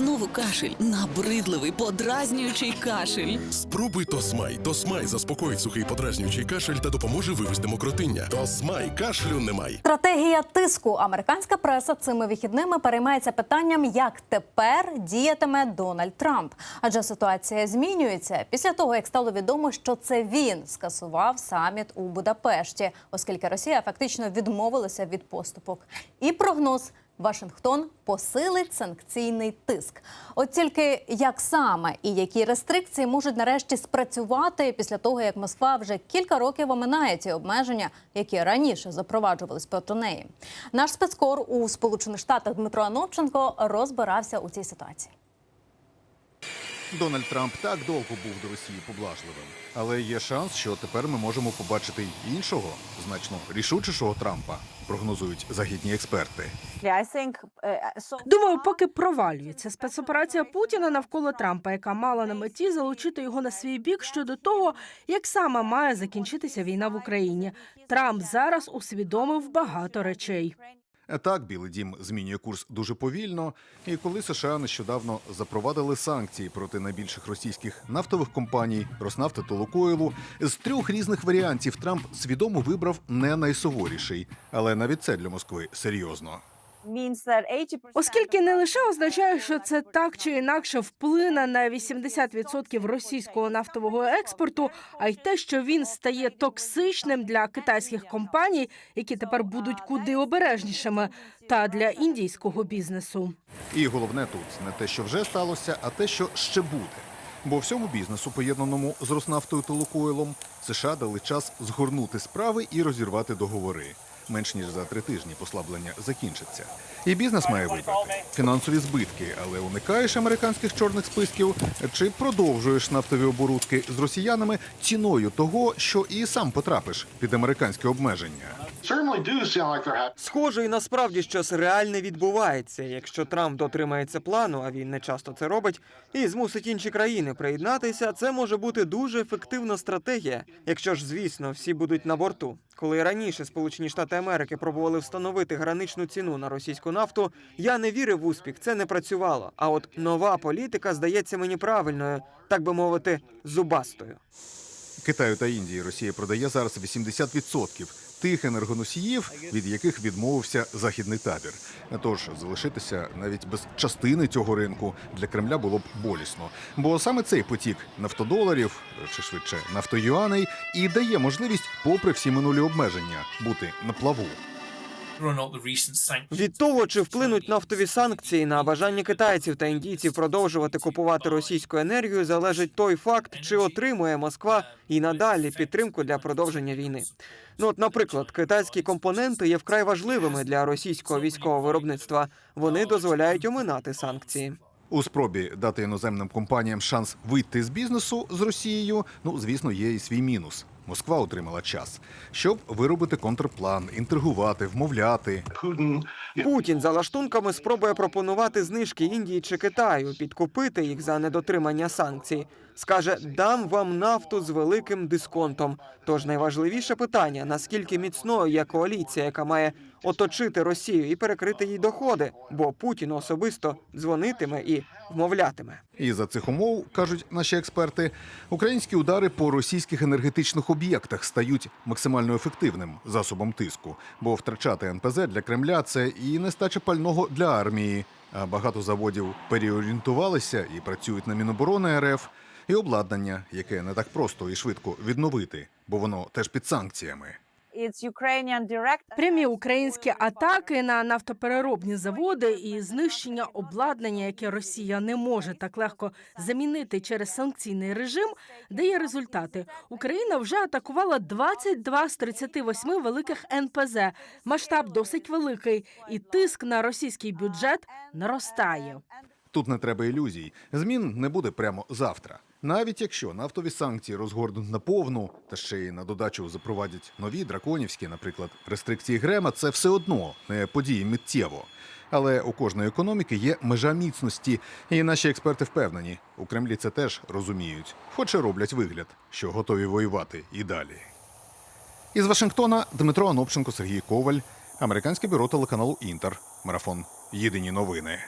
Знову кашель, набридливий, подразнюючий кашель. Спробуй Тосмай. Тосмай заспокоїть сухий подразнюючий кашель та допоможе вивести мокротиння. Тосмай кашлю немає. Стратегія тиску. Американська преса цими вихідними переймається питанням, як тепер діятиме Дональд Трамп. Адже ситуація змінюється після того, як стало відомо, що це він скасував саміт у Будапешті, оскільки Росія фактично відмовилася від поступок. І прогноз. Вашингтон посилить санкційний тиск. От тільки як саме і які рестрикції можуть нарешті спрацювати після того, як Москва вже кілька років оминає ці обмеження, які раніше запроваджувались проти неї. Наш спецкор у Сполучених Штатах Дмитро Ановченко розбирався у цій ситуації. Дональд Трамп так довго був до Росії поблажливим, але є шанс, що тепер ми можемо побачити й іншого, значно рішучішого Трампа, прогнозують західні експерти. Думаю, поки провалюється спецоперація Путіна навколо Трампа, яка мала на меті залучити його на свій бік щодо того, як саме має закінчитися війна в Україні. Трамп зараз усвідомив багато речей. Так, Білий Дім змінює курс дуже повільно. І коли США нещодавно запровадили санкції проти найбільших російських нафтових компаній Роснафти та Лукойлу, з трьох різних варіантів Трамп свідомо вибрав не найсуворіший, але навіть це для Москви серйозно. Оскільки не лише означає, що це так чи інакше вплине на 80% російського нафтового експорту, а й те, що він стає токсичним для китайських компаній, які тепер будуть куди обережнішими, та для індійського бізнесу. І головне тут не те, що вже сталося, а те, що ще буде. Бо всьому бізнесу, поєднаному з Роснафтою та Лукойлом, США дали час згорнути справи і розірвати договори. Менш ніж за три тижні послаблення закінчиться. І бізнес має вибрати фінансові збитки, але уникаєш американських чорних списків чи продовжуєш нафтові оборудки з росіянами ціною того, що і сам потрапиш під американське обмеження. Схоже, і насправді щось реальне відбувається. Якщо Трамп дотримається плану, а він не часто це робить, і змусить інші країни приєднатися, це може бути дуже ефективна стратегія. Якщо ж, звісно, всі будуть на борту. Коли раніше Сполучені Штати Америки пробували встановити граничну ціну на російську нафту, я не вірив в успіх, це не працювало. А от нова політика здається мені правильною, так би мовити, зубастою. Китаю та Індії Росія продає зараз 80% тих енергоносіїв, від яких відмовився західний табір. Тож залишитися навіть без частини цього ринку для Кремля було б болісно. Бо саме цей потік нафтодоларів чи швидше нафтоюаней і дає можливість, попри всі минулі обмеження, бути на плаву. Від того, чи вплинуть нафтові санкції на бажання китайців та індійців продовжувати купувати російську енергію, залежить той факт, чи отримує Москва і надалі підтримку для продовження війни. Ну, от, наприклад, китайські компоненти є вкрай важливими для російського військового виробництва. Вони дозволяють оминати санкції. У спробі дати іноземним компаніям шанс вийти з бізнесу з Росією, ну звісно, є і свій мінус. Москва отримала час, щоб виробити контрплан, інтригувати, вмовляти. Путін за лаштунками спробує пропонувати знижки Індії чи Китаю, підкупити їх за недотримання санкцій. Скаже, дам вам нафту з великим дисконтом. Тож найважливіше питання: наскільки міцною є коаліція, яка має оточити Росію і перекрити їй доходи, бо Путін особисто дзвонитиме і вмовлятиме. І за цих умов кажуть наші експерти, українські удари по російських енергетичних об'єктах стають максимально ефективним засобом тиску, бо втрачати НПЗ для Кремля це і нестача пального для армії. А багато заводів переорієнтувалися і працюють на Міноборони РФ, і обладнання, яке не так просто і швидко відновити, бо воно теж під санкціями. Прямі українські атаки на нафтопереробні заводи і знищення обладнання, яке Росія не може так легко замінити через санкційний режим, дає результати. Україна вже атакувала 22 з 38 великих НПЗ. Масштаб досить великий, і тиск на російський бюджет наростає. Тут не треба ілюзій. Змін не буде прямо завтра. Навіть якщо нафтові санкції розгорнуть наповну, та ще й на додачу запровадять нові драконівські, наприклад, рестрикції Грема, це все одно не події миттєво. Але у кожної економіки є межа міцності, і наші експерти впевнені, у Кремлі це теж розуміють, хоч і роблять вигляд, що готові воювати і далі. Із Вашингтона Дмитро Анопченко, Сергій Коваль, американське бюро телеканалу Інтер. Марафон. Єдині новини.